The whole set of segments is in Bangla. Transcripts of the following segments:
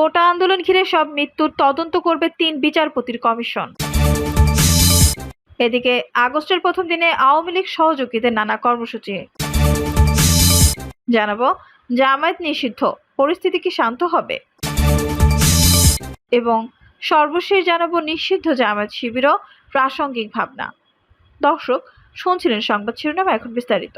কোটা আন্দোলন ঘিরে সব মৃত্যুর তদন্ত করবে তিন বিচারপতির কমিশন। এদিকে আগস্টের প্রথম দিনে আওয়ামী লীগ সহযোগীদের নানা কর্মসূচি। জানাব, জামায়াত নিষিদ্ধ, পরিস্থিতি কি শান্ত হবে? এবং সর্বশেষ জানাব নিষিদ্ধ জামায়াত শিবিরও প্রাসঙ্গিক ভাবনা। দর্শক, শুনছিলেন সংবাদ শিরোনাম, এখন বিস্তারিত।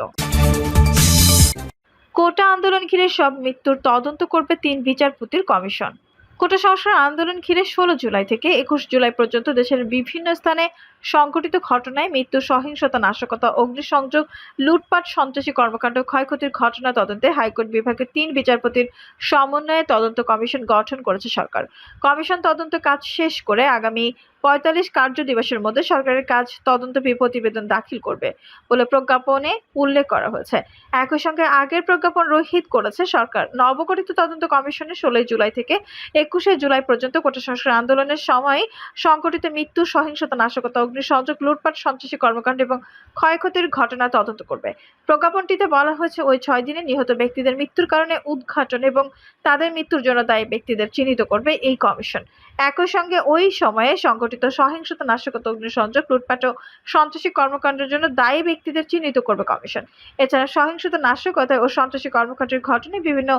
কোটা আন্দোলন ঘিরে সব মৃত্যুর তদন্ত করবে তিন বিচারপতির কমিশন। কোটা সংস্কার আন্দোলন ঘিরে ষোলো জুলাই থেকে একুশ জুলাই পর্যন্ত দেশের বিভিন্ন স্থানে সংঘটিত ঘটনায় মৃত্যু, সহিংসতা, নাশকতা, অগ্নিসংযোগ, লুটপাট, সন্ত্রাসী কর্মকাণ্ড, ক্ষয়ক্ষতির ঘটনা তদন্তে হাইকোর্ট বিভাগের তিন বিচারপতির সমন্বয়ে তদন্ত কমিশন গঠন করেছে সরকার। কমিশন তদন্ত কাজ শেষ করে আগামী পঁয়তাল্লিশ কার্য দিবসের মধ্যে সরকারের কাজ তদন্ত প্রতিবেদন দাখিল করবে বলে প্রজ্ঞাপনে উল্লেখ করা হয়েছে। একই সঙ্গে আগের প্রজ্ঞাপন রহিত করেছে সরকার। নবগঠিত তদন্ত কমিশনে ষোলোই জুলাই থেকে একুশে জুলাই পর্যন্ত কোটা সংস্কার আন্দোলনের সময় সংঘটিত মৃত্যু, সহিংসতা, নাশকতা অগ্নিসংযোগ লুটপাট, সন্ত্রাসী কর্মকাণ্ড এবং ক্ষয়ক্ষতির ঘটনা তদন্ত করবে। প্রজ্ঞাপনটিতে বলা হয়েছে, ওই ছয় দিনে নিহত ব্যক্তিদের মৃত্যুর কারণে উদ্ঘাটন এবং তাদের মৃত্যুর জন্য দায়ী ব্যক্তিদের চিহ্নিত করবে এই কমিশন। একই সঙ্গে ওই সময়ে সংঘটিত সহিংসতা, নাশকতা, অগ্নিসংযোগ, লুটপাট ও সন্ত্রাসী কর্মকাণ্ডের জন্য দায়ী ব্যক্তিদের চিহ্নিত করবে কমিশন। এছাড়া সহিংসতা, নাশকতা ও সন্ত্রাসী কর্মকাণ্ডের ঘটনায় বিভিন্ন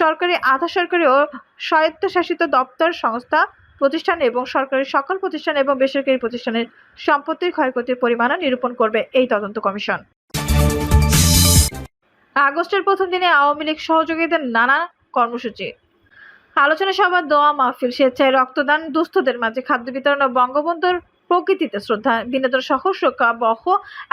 সরকারি, আধা সরকারি ও স্বায়ত্তশাসিত দপ্তর, সংস্থা প্রতিষ্ঠান এবং সরকারি সকল প্রতিষ্ঠান এবং বেসরকারি প্রতিষ্ঠানের সম্পত্তির ক্ষয়ক্ষতির পরিমাণও নিরূপণ করবে এই তদন্ত কমিশন। আগস্টের প্রথম দিনে আওয়ামী লীগ সহযোগীদের নানা কর্মসূচি। আলোচনা সভা দোয়া মাহফিল, স্বেচ্ছায় রক্তদান দুস্থদের মাঝে খাদ্য বিতরণ ও বঙ্গবন্ধুর প্রকৃতিতে শ্রদ্ধা। বিনোদন সহ শোকাবহ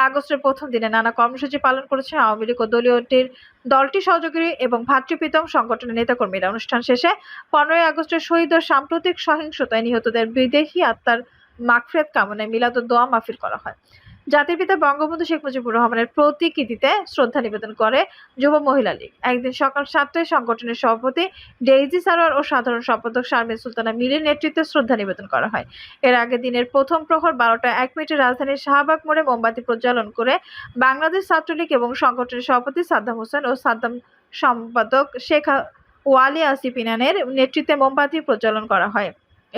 আগস্টের প্রথম দিনে নানা কর্মসূচি পালন করেছে আওয়ামী লীগ ও দলীয়টির দলটি সহযোগী এবং ভাতৃপ্রীতম সংগঠনের নেতাকর্মীরা। অনুষ্ঠান শেষে পনেরোই আগস্টের শহীদ ও সাম্প্রতিক সহিংসতায় নিহতদের বিদেহী আত্মার মাগফিরাত কামনায় মিলাদ ও দোয়া মাহফিল করা হয়। জাতির পিতা বঙ্গবন্ধু শেখ মুজিবুর রহমানের প্রতিকৃতিতে শ্রদ্ধা নিবেদন করে যুব মহিলা লীগ। একদিন সকাল সাতটায় সংগঠনের সভাপতি ডেইজি সারোয়ার ও সাধারণ সম্পাদক শারমিন সুলতানা মিলির নেতৃত্বে শ্রদ্ধা নিবেদন করা হয়। এর আগে দিনের প্রথম প্রহর বারোটা এক মিনিটে রাজধানীর শাহবাগ মোড়ে মোমবাতি প্রজ্বলন করে বাংলাদেশ ছাত্রলীগ এবং সংগঠনের সভাপতি সাদ্দাম হোসেন ও সাদ্দাম সম্পাদক শেখ ওয়ালি আসিফ ইনানের নেতৃত্বে মোমবাতি প্রজ্বলন করা হয়।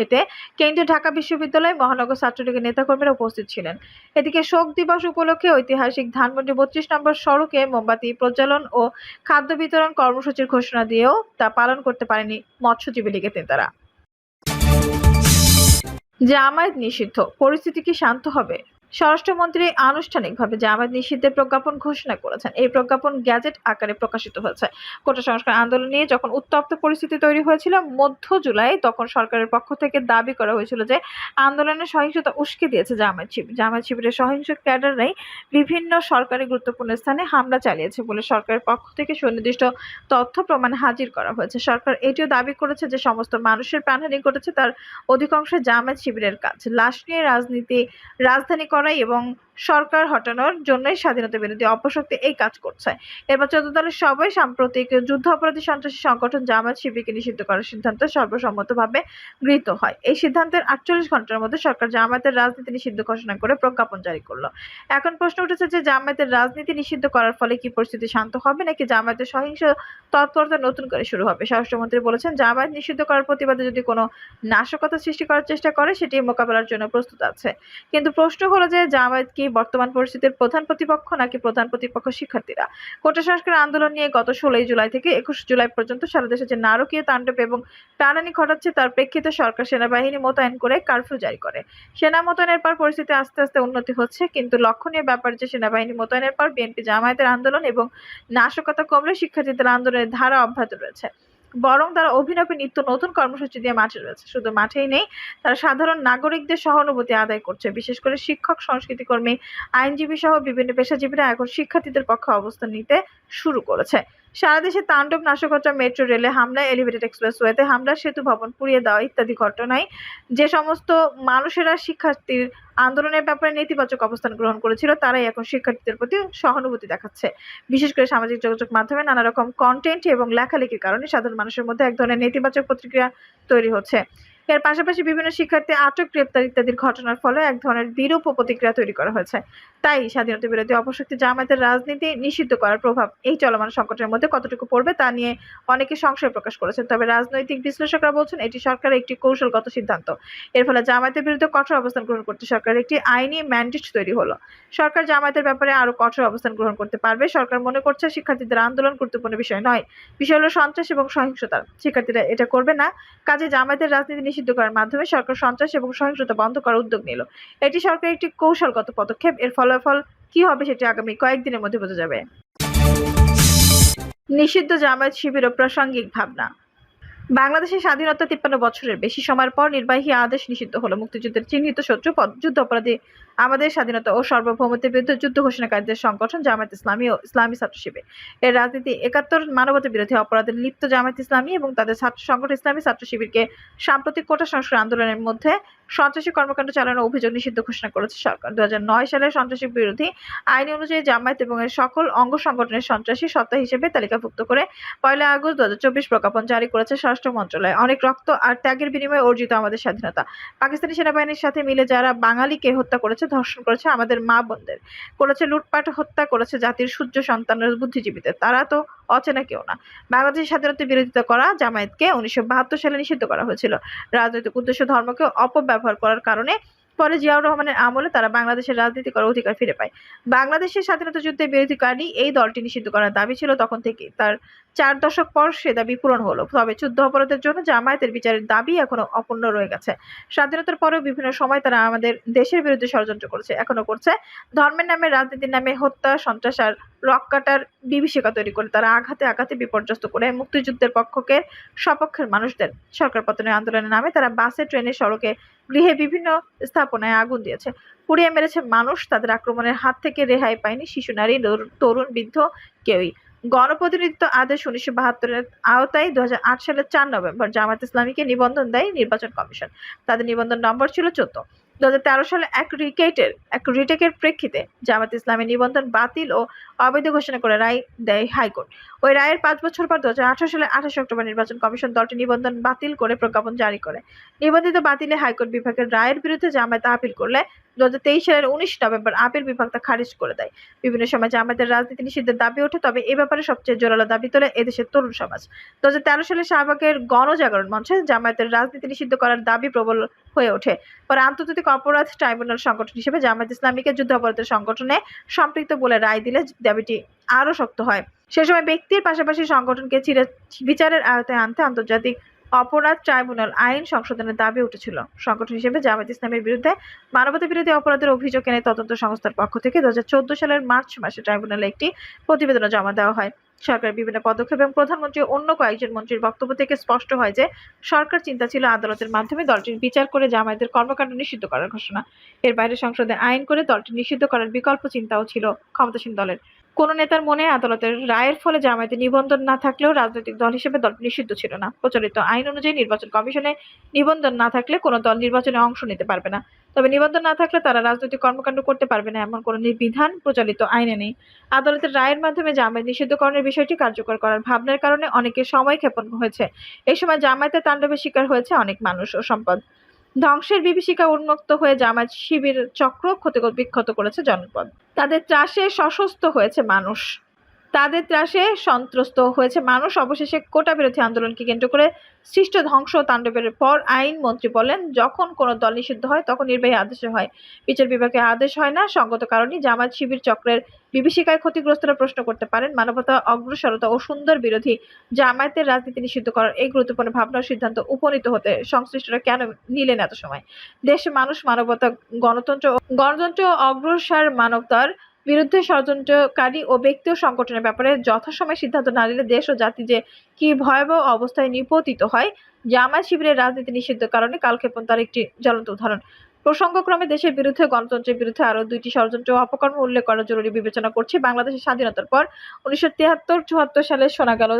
এতে কেন্দ্রীয় ঢাকা বিশ্ববিদ্যালয় মহানগর ছাত্রলীগের নেতাকর্মীরা উপস্থিত ছিলেন। এদিকে শোক দিবস উপলক্ষে ঐতিহাসিক ধানমন্ডি বত্রিশ নম্বর সড়কে মোমবাতি প্রজ্বলন ও খাদ্য বিতরণ কর্মসূচির ঘোষণা দিয়েও তা পালন করতে পারেনি মৎস্যজীবী লীগের নেতারা। জামায়াত নিষিদ্ধ, পরিস্থিতি কি শান্ত হবে? স্বরাষ্ট্রমন্ত্রী আনুষ্ঠানিকভাবে জামায়াত নিষিদ্ধের প্রজ্ঞাপন ঘোষণা করেছেন। এই প্রজ্ঞাপন গ্যাজেট আকারে প্রকাশিত হয়েছে। কোটা সংস্কার আন্দোলন নিয়ে যখন উত্তপ্ত পরিস্থিতি তৈরি হয়েছিল, মধ্য জুলাই তখন সরকারের পক্ষ থেকে দাবি করা হয়েছিল যে আন্দোলনের সহিংসতা উস্কে দিয়েছে জামায়াত শিবির। জামায়াত শিবিরের সহিংস ক্যাডাররাই বিভিন্ন সরকারি গুরুত্বপূর্ণ স্থানে হামলা চালিয়েছে বলে সরকারের পক্ষ থেকে সুনির্দিষ্ট তথ্য প্রমাণ হাজির করা হয়েছে। সরকার এটিও দাবি করেছে যে সমস্ত মানুষের প্রাণহানি ঘটেছে তার অধিকাংশ জামায়াত শিবিরের কাজ। লাশ নিয়ে রাজনীতি, রাজধানী করাই এবং সরকার হটানোর জন্যই স্বাধীনতা বিরোধী অপশক্তি এই কাজ করছে। এবার চোদ্দ দলের সবাই সাম্প্রতিক যুদ্ধ অপরাধী সন্ত্রাসী সংগঠন জামায়াত শিবিরকে নিষিদ্ধ করার সিদ্ধান্ত সর্বসম্মতভাবে গৃহীত হয়। এই সিদ্ধান্তের আটচল্লিশ ঘণ্টার মধ্যে সরকার জামায়াতের রাজনীতি নিষিদ্ধ ঘোষণা করে প্রজ্ঞাপন জারি করল। এখন প্রশ্ন উঠেছে যে জামায়াতের রাজনীতি নিষিদ্ধ করার ফলে কি পরিস্থিতি শান্ত হবে নাকি জামায়াতের সহিংস তৎপরতা নতুন করে শুরু হবে? স্বরাষ্ট্রমন্ত্রী বলেছেন, জামায়াত নিষিদ্ধ করার প্রতিবাদে যদি কোনো নাশকতা সৃষ্টি করার চেষ্টা করে, সেটি মোকাবেলার জন্য প্রস্তুত আছে। কিন্তু প্রশ্ন হলো যে জামায়াত কি বর্তমান পরিস্থিতির প্রধান প্রতিপক্ষ নাকি প্রধান প্রতিপক্ষ শিক্ষার্থীরা? কোটা সংস্কার আন্দোলন নিয়ে গত ষোলোই জুলাই থেকে একুশ জুলাই পর্যন্ত সারা দেশে যে নারকীয় তাণ্ডব এবং টানানি ঘটাচ্ছে, তার প্রেক্ষিতে সরকার সেনাবাহিনী মোতায়েন করে কারফিউ জারি করে। সেনা মোতায়েনের পর পরিস্থিতি আস্তে আস্তে উন্নতি হচ্ছে, কিন্তু লক্ষণীয় ব্যাপার যে সেনাবাহিনী মোতায়েনের পর বিএনপি জামায়াতের আন্দোলন এবং নাশকতা কমলে শিক্ষার্থীদের আন্দোলনের ধারা অব্যাহত রয়েছে। বরং তারা অভিনবে নিত্য নতুন কর্মসূচি দিয়ে মাঠে রয়েছে। শুধু মাঠেই নেই, তারা সাধারণ নাগরিকদের সহানুভূতি আদায় করছে। বিশেষ করে শিক্ষক সংস্কৃতি কর্মী আইনজীবী সহ বিভিন্ন পেশাজীবীরা এখন শিক্ষার্থীদের পক্ষে অবস্থান নিতে শুরু করেছে। সারা দেশে তাণ্ডব, নাশকতা, মেট্রো, রেলে হামলা, এলিভেটেড এক্সপ্রেসওয়েতে হামলা, সেতু ভবন পুড়িয়ে দেওয়া ইত্যাদি ঘটনায় যে সমস্ত মানুষেরা শিক্ষার্থীর আন্দোলনের ব্যাপারে নেতিবাচক অবস্থান গ্রহণ করেছিল, তারাই এখন শিক্ষার্থীদের প্রতি সহানুভূতি দেখাচ্ছে। বিশেষ করে সামাজিক যোগাযোগ মাধ্যমে নানা রকম কন্টেন্ট এবং লেখালেখির কারণে সাধারণ মানুষের মধ্যে এক ধরনের নেতিবাচক প্রতিক্রিয়া তৈরি হচ্ছে। এর পাশাপাশি বিভিন্ন শিক্ষার্থী আটক, গ্রেপ্তার ইত্যাদির ঘটনার ফলে এক ধরনের বিরূপ প্রতিক্রিয়া তৈরি করা হয়েছে। তাই স্বাধীনতা বিরোধী অপশক্তি জামায়াতের রাজনীতি নিষিদ্ধ করার প্রভাব এই চলমান সংকটের মধ্যে কতটুকু পড়বে তা নিয়ে অনেকে সংশয় প্রকাশ করেছেন। তবে রাজনৈতিক বিশ্লেষকরা বলছেন, এটি সরকারের একটি কৌশলগত সিদ্ধান্ত। এর ফলে জামায়াতের বিরুদ্ধে কঠোর অবস্থান গ্রহণ করতে সরকারের একটি আইনি ম্যান্ডেট তৈরি হলো। সরকার জামায়াতের ব্যাপারে আরও কঠোর অবস্থান গ্রহণ করতে পারবে। সরকার মনে করছে, শিক্ষার্থীদের আন্দোলন গুরুত্বপূর্ণ বিষয় নয়। বিষয় হলো সন্ত্রাস এবং সহিংসতা। শিক্ষার্থীরা এটা করবে না। কাজে জামায়াতের রাজনীতি নিষিদ্ধ করার মাধ্যমে সরকার সন্ত্রাস এবং সহিংসতা বন্ধ করার উদ্যোগ নিল। এটি সরকারের একটি কৌশলগত পদক্ষেপ। এর ফলাফল কি হবে সেটি আগামী কয়েকদিনের মধ্যে বোঝা যাবে। নিষিদ্ধ জামায়াত শিবির ও প্রাসঙ্গিক ভাবনা। বাংলাদেশের স্বাধীনতা তিপ্পান্ন বছরের বেশি সময়ের পর নির্বাহী আদেশ নিষিদ্ধ হলো মুক্তিযুদ্ধের চিহ্নিত শত্রু যুদ্ধ অপরাধী আমাদের স্বাধীনতা ও সার্বভৌমত্বের বিরুদ্ধে যুদ্ধ ঘোষণাকারীদের সংগঠন জামায়াত ইসলামী ও ইসলামী ছাত্র শিবির। এর রাজনীতি একাত্তর মানবতা বিরোধী অপরাধে লিপ্ত জামায়াত ইসলামী এবং তাদের ছাত্র সংগঠন ইসলামী ছাত্র শিবিরকে সাম্প্রতিক কোটা সংস্কার আন্দোলনের মধ্যে সন্ত্রাসী কর্মকাণ্ড চালানোর অভিযোগ নিষিদ্ধ ঘোষণা করেছে সরকার। দু সালে সন্ত্রাসী বিরোধী আইন অনুযায়ী জামায়াত এবং এর সকল অঙ্গ সংগঠনের সন্ত্রাসী সত্তা হিসেবে তালিকাভুক্ত করে পয়লা আগস্ট দু হাজার চব্বিশ প্রজ্ঞাপন জারি করেছে স্বরাষ্ট্র মন্ত্রণালয়। অনেক রক্ত আর ত্যাগের বিনিময়ে অর্জিত আমাদের স্বাধীনতা। পাকিস্তানি সেনাবাহিনীর সাথে মিলে যারা বাঙালিকে হত্যা করেছে, ধর্ষণ করেছে, আমাদের মা বোনদের করেছে, লুটপাট, হত্যা করেছে জাতির সূর্য সন্তানের বুদ্ধিজীবীদের, তারা তো অচেনা কেউ না। বাংলাদেশের স্বাধীনতার বিরোধিতা করা জামায়াতকে উনিশশো বাহাত্তর সালে নিষিদ্ধ করা হয়েছিল। রাজনৈতিক উদ্দেশ্য ধর্মকে অপব্যবহার করার কারণে পরে জিয়াউর রহমানের আমলে তারা বাংলাদেশের রাজনীতি করার অধিকার ফিরে পায়। বাংলাদেশের স্বাধীনতা যুদ্ধের বিরোধীকারী এই দলটি নিষিদ্ধ করার দাবি ছিল। তখন থেকে তার চার দশক পর সে দাবি পূরণ হলো। তবে যুদ্ধ অপরাধের জন্য জামায়াতের বিচারের দাবি এখনও অপূর্ণ রয়ে গেছে। স্বাধীনতার পরেও বিভিন্ন সময় তারা আমাদের দেশের বিরুদ্ধে ষড়যন্ত্র করেছে, এখনও করছে। ধর্মের নামে, রাজনীতির নামে হত্যা, সন্ত্রাস আর রক কাটার বিভীষিকা তৈরি করে তারা আঘাতে আঘাতে বিপর্যস্ত করে মুক্তিযুদ্ধের পক্ষকে সপক্ষের মানুষদের সরকার পতনের আন্দোলনের নামে তারা বাসে, ট্রেনে, সড়কে গৃহে বিভিন্ন স্থাপনায় আগুন দিয়েছে। পুড়িয়ে মেরেছে মানুষ, তাদের আক্রমণের হাত থেকে রেহাই পায়নি শিশু, নারী, তরুণ বৃদ্ধ কেউই। গণপ্রতিনিধিত্ব আদেশ উনিশশো বাহাত্তরের আওতায় দু হাজার আট সালের চার নভেম্বর জামাত ইসলামীকে নিবন্ধন দেয় নির্বাচন কমিশন। তাদের নিবন্ধন নম্বর ছিল চোদ্দ। দু হাজার তেরো সালে এক রিকেটের এক রিটেকের প্রেক্ষিতে জামাত ইসলামের নিবন্ধন বাতিল ও অবৈধ ঘোষণা করে রায় দেয় হাইকোর্ট। ওই রায়ের পাঁচ বছর পর দুহাজার আঠারো সালে আঠাশ অক্টোবর নির্বাচন কমিশন দলটি নিবন্ধন বাতিল করে প্রজ্ঞাপন জারি করে। নিবন্ধিত বাতিলে হাইকোর্ট বিভাগের রায়ের বিরুদ্ধে জামায়াত আপিল করলে দু সালের উনিশ নভেম্বর আপিল বিভাগ তা খারিজ করে দেয়। বিভিন্ন সময় জামায়াতের রাজনীতি নিষিদ্ধের দাবি ওঠে, তবে এ ব্যাপারে সবচেয়ে জোরালো দাবি তোলে এদেশের তরুণ সমাজ। দু হাজার তেরো সালে শাহবাগের গণজাগরণ মঞ্চে জামায়াতের রাজনীতি নিষিদ্ধ করার দাবি প্রবল হয়ে ওঠে। পরে আন্তর্জাতিক অপরাধ ট্রাইব্যুনাল সংগঠন হিসেবে জামায়াত ইসলামীকে যুদ্ধ অপরাধের সংগঠনে সম্পৃক্ত বলে রায় দিলে দাবিটি আরও শক্ত হয়। সে সময় ব্যক্তির পাশাপাশি সংগঠনকে চিরে বিচারের আয়তায় আনতে আন্তর্জাতিক অপরাধ ট্রাইব্যুনাল আইন সংশোধনের দাবি উঠেছিল। সংগঠন হিসেবে জামায়াত ইসলামের বিরুদ্ধে মানবতা বিরোধী অপরাধের অভিযোগ এনে তদন্ত সংস্থার পক্ষ থেকে দু হাজার চোদ্দ সালের মার্চ মাসে ট্রাইব্যুনালে একটি প্রতিবেদন জমা দেওয়া হয়। সরকারের বিভিন্ন পদক্ষেপ এবং প্রধানমন্ত্রী অন্য কয়েকজন মন্ত্রীর বক্তব্য থেকে স্পষ্ট হয় যে, সরকার চিন্তা ছিল আদালতের মাধ্যমে দলটির বিচার করে জামায়াতের কর্মকাণ্ড নিষিদ্ধ করার ঘোষণা। এর বাইরে সংসদে আইন করে দলটি নিষিদ্ধ করার বিকল্প চিন্তাও ছিল ক্ষমতাসীন দলের। কোন নেতার মনে আদালতের রায়ের ফলে জামায়াতে নিবন্ধন না থাকলেও রাজনৈতিক দল হিসেবে দল নিষিদ্ধ ছিল না। প্রচলিত আইন অনুযায়ী নির্বাচন কমিশনে নিবন্ধন না থাকলে কোনো দল নির্বাচনে অংশ নিতে পারবে না। তবে নিবন্ধন না থাকলে তারা রাজনৈতিক কর্মকাণ্ড করতে পারবে না এমন কোনো বিধান প্রচলিত আইনে নেই। আদালতের রায়ের মাধ্যমে জামায়াত নিষিদ্ধকরণের বিষয়টি কার্যকর করার ভাবনার কারণে অনেকের সময় ক্ষেপণ হয়েছে। এই সময় জামায়াতের তাণ্ডবের শিকার হয়েছে অনেক মানুষ ও সম্পদ। ধ্বংসের বিভীষিকা উন্মুক্ত হয়ে জামায়াত শিবির চক্র ক্ষতিকর বিক্ষত করেছে জনপদ। তাদের চাষে সশস্ত হয়েছে মানুষ। তাদের ত্রাসে সন্ত্রস্ত হয়েছে মানুষ। অবশেষে কোটা বিরোধী আন্দোলনকে কেন্দ্র করে সৃষ্ট ধ্বংস তাণ্ডবের পর আইন মন্ত্রী বলেন, যখন কোনো দল নিষিদ্ধ হয়, তখন নির্বাহী আদেশ হয়। বিচার বিভাগে আদেশ হয় না, সঙ্গত কারণে জামায়াত শিবির চক্রের বিভীষিকায় ক্ষতিগ্রস্তরা প্রশ্ন করতে পারেন, মানবতা অগ্রসরতা ও সুন্দর বিরোধী জামায়াতের রাজনীতি নিষিদ্ধ করার এই গুরুত্বপূর্ণ ভাবনা সিদ্ধান্ত উপনীত হতে সংশ্লিষ্টরা কেন নিলেন এত সময়? দেশে মানুষ মানবতা, গণতন্ত্র গণতন্ত্র অগ্রসর মানবতার বিরুদ্ধে ষড়যন্ত্রকারী ও ব্যক্তি ও সংগঠনের ব্যাপারে যথাসময়ে সিদ্ধান্ত না নিলে দেশ ও জাতি যে কি ভয়াবহ অবস্থায় নিপতিত হয়, জামায়াত শিবিরের রাজনীতি নিষিদ্ধের কারণে কালক্ষেপণ তার একটি জ্বলন্ত উদাহরণ। প্রসঙ্গক্রমে দেশের বিরুদ্ধে গণতন্ত্রের বিরুদ্ধে আরও দুইটি ষড়যন্ত্র অপকর্ম উল্লেখ করা জরুরি বিবেচনা করছে বাংলাদেশের স্বাধীনতার পর। উনিশশো তিয়াত্তর চুয়াত্তর সালে শোনা গেল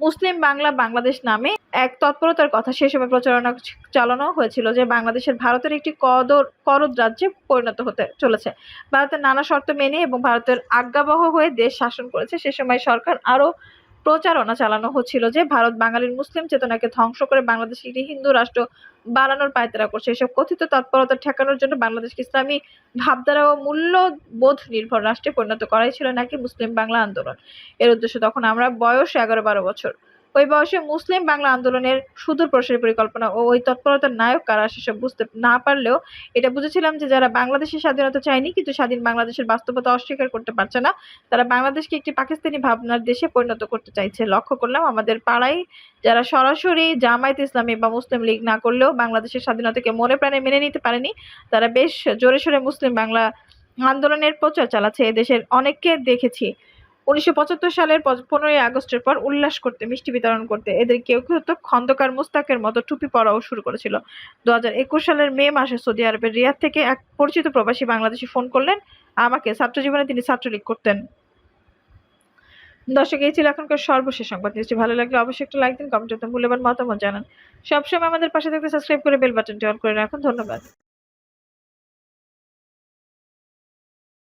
মুসলিম বাংলা বাংলাদেশ নামে এক তৎপরতার কথা সে সময় প্রচারণা চালানো হয়েছিল যে বাংলাদেশের ভারতের একটি কদর করদ রাজ্যে পরিণত হতে চলেছে। ভারতের নানা শর্ত মেনে এবং ভারতের আজ্ঞাবহ হয়ে দেশ শাসন করেছে, সে সময় সরকার আরও প্রচারণা চালানো হচ্ছিল যে ভারত বাঙালির মুসলিম চেতনাকে ধ্বংস করে বাংলাদেশ একটি হিন্দু রাষ্ট্র বানানোর পায়তারা করছে। এসব কথিত তৎপরতা ঠেকানোর জন্য বাংলাদেশকে ইসলামী ভাবধারা ও মূল্যবোধ নির্ভর রাষ্ট্রে পরিণত করাই ছিল নাকি মুসলিম বাংলা আন্দোলন। এর উদ্দেশ্য তখন আমরা বয়স এগারো বারো বছর। ওই বয়সে মুসলিম বাংলা আন্দোলনের সুদূর প্রসারী পরিকল্পনা ও ওই তৎপরতার নায়ক কারা সেসব বুঝতে না পারলেও এটা বুঝেছিলাম যে যারা বাংলাদেশের স্বাধীনতা চায়নি কিন্তু স্বাধীন বাংলাদেশের বাস্তবতা অস্বীকার করতে পারছে না, তারা বাংলাদেশকে একটি পাকিস্তানি ভাবনার দেশে পরিণত করতে চাইছে। লক্ষ্য করলাম আমাদের পাড়ায় যারা সরাসরি জামায়াত ইসলামী বা মুসলিম লীগ না করলেও বাংলাদেশের স্বাধীনতাকে মনে প্রাণে মেনে নিতে পারেনি, তারা বেশ জোরে সোরে মুসলিম বাংলা আন্দোলনের প্রচার চালাচ্ছে। এদেশের অনেককে দেখেছি। উনিশশো পঁচাত্তর সালের পনেরোই আগস্টের পর উল্লাস করতে, মিষ্টি বিতরণ করতে এদের কেউ কেউ তো খন্দকার মুস্তাকের মতো টুপি পরাও শুরু করেছিল। দু হাজার একুশ সালের মে মাসে সৌদি আরবের রিয়াদ থেকে এক পরিচিত প্রবাসী বাংলাদেশি ফোন করলেন। আমাকে ছাত্র জীবনে তিনি ছাত্রলীগ করতেন। দর্শক, এই ছিল এখনকার সর্বশেষ সংবাদ। নিউজটি ভালো লাগলে অবশ্যই একটা লাইক দিন কমেন্ট করতে মূল্যবান মতামত জানান। সবসময় আমাদের পাশে থাকতে সাবস্ক্রাইব করে বেল বাটনটি অন করে রাখুন। ধন্যবাদ।